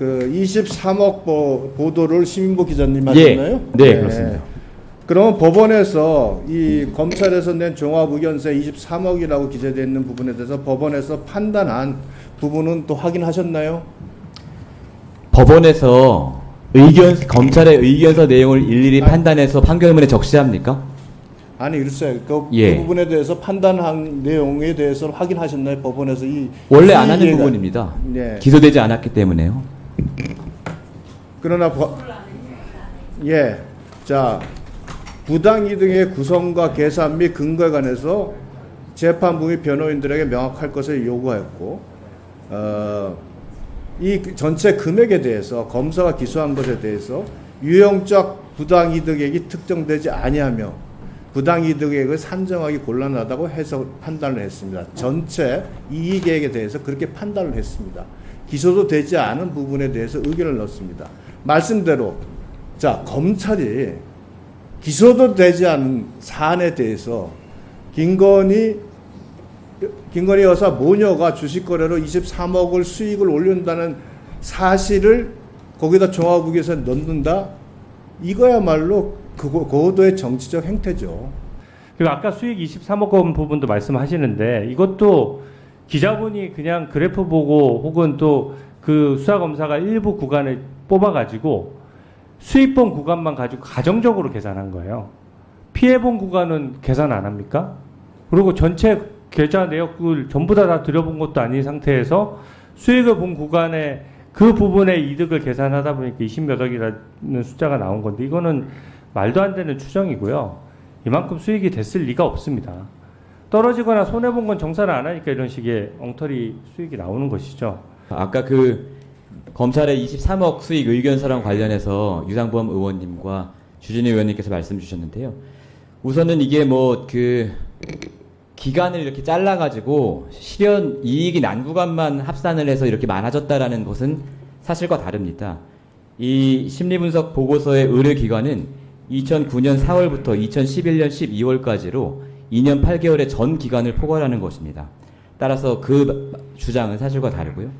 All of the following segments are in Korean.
그 23억 보, 보도를 시민보 기자님 예. 하셨나요? 네, 그렇습니다. 그러면 법원에서 이 검찰에서 낸 종합 의견서에 23억이라고 기재되어 있는 부분에 대해서 법원에서 판단한 부분은 또 확인하셨나요? 법원에서 의견 검찰의 의견서 내용을 일일이 판단해서 판결문에 적시합니까? 아니 글쎄요. 그, 예. 그 부분에 대해서 판단한 내용에 대해서 확인하셨나요? 법원에서 이 원래 안 하는 수익에가- 부분입니다. 네. 기소되지 않았기 때문에요. 그러나 법- 예. 자, 부당이득의 구성과 계산 및 근거에 관해서 재판부 및 변호인들에게 명확할 것을 요구하였고 어, 이 전체 금액에 대해서 검사가 기소한 것에 대해서 유형적 부당이득액이 특정되지 아니하며 부당이득액을 산정하기 곤란하다고 해서 판단을 했습니다. 전체 이익액에 대해서 그렇게 판단을 했습니다. 기소도 되지 않은 부분에 대해서 의견을 넣습니다. 말씀대로 자 검찰이 기소도 되지 않은 사안에 대해서 김건희 김건희 여사 모녀가 주식 거래로 23억을 수익을 올린다는 사실을 거기다 종합국에서 넣는다. 이거야말로 그 고도의 정치적 행태죠. 그리고 아까 수익 23억 원 부분도 말씀하시는데 이것도 기자분이 그냥 그래프 보고 혹은 또 그 수사 검사가 일부 구간을 뽑아 가지고 수익본 구간만 가지고 가정적으로 계산한 거예요. 피해본 구간은 계산 안 합니까? 그리고 전체 계좌 내역을 전부 다, 다 들여본 것도 아닌 상태에서 수익을 본 구간에 그 부분의 이득을 계산하다 보니까 20몇 억이라는 숫자가 나온 건데 이거는 말도 안 되는 추정이고요. 이만큼 수익이 됐을 리가 없습니다. 떨어지거나 손해 본 건 정산을 안 하니까 이런 식의 엉터리 수익이 나오는 것이죠. 아까 그 검찰의 23억 수익 의견서랑 관련해서 유상범 의원님과 주진우 의원님께서 말씀 주셨는데요. 우선은 이게 뭐 그 기간을 이렇게 잘라가지고 실현 이익이 난 구간만 합산을 해서 이렇게 많아졌다라는 것은 사실과 다릅니다. 이 심리분석 보고서의 의뢰 기간은 2009년 4월부터 2011년 12월까지로 2년 8개월의 전 기간을 포괄하는 것입니다. 따라서 그 주장은 사실과 다르고요.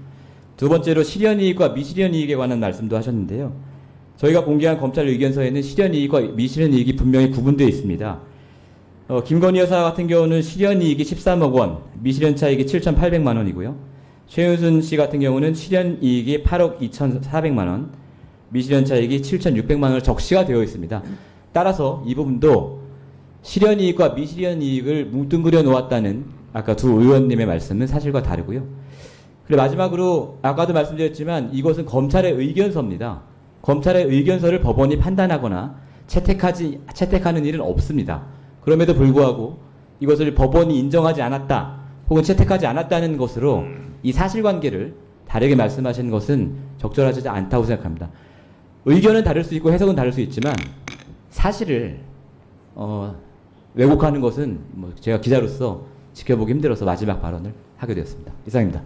두 번째로 실현 이익과 미실현 이익에 관한 말씀도 하셨는데요. 저희가 공개한 검찰 의견서에는 실현 이익과 미실현 이익이 분명히 구분되어 있습니다. 어, 김건희 여사 같은 경우는 실현 이익이 13억 원, 미실현 차익이 7,800만 원이고요. 최윤순 씨 같은 경우는 실현 이익이 8억 2,400만 원, 미실현 차익이 7,600만 원을 적시가 되어 있습니다. 따라서 이 부분도 실현 이익과 미실현 이익을 뭉뚱그려 놓았다는 아까 두 의원님의 말씀은 사실과 다르고요. 그리고 마지막으로 아까도 말씀드렸지만 이것은 검찰의 의견서입니다. 검찰의 의견서를 법원이 판단하거나 채택하지 채택하는 일은 없습니다. 그럼에도 불구하고 이것을 법원이 인정하지 않았다 혹은 채택하지 않았다는 것으로 이 사실관계를 다르게 말씀하시는 것은 적절하지 않다고 생각합니다. 의견은 다를 수 있고 해석은 다를 수 있지만 사실을 어, 왜곡하는 것은 뭐 제가 기자로서 지켜보기 힘들어서 마지막 발언을 하게 되었습니다. 이상입니다.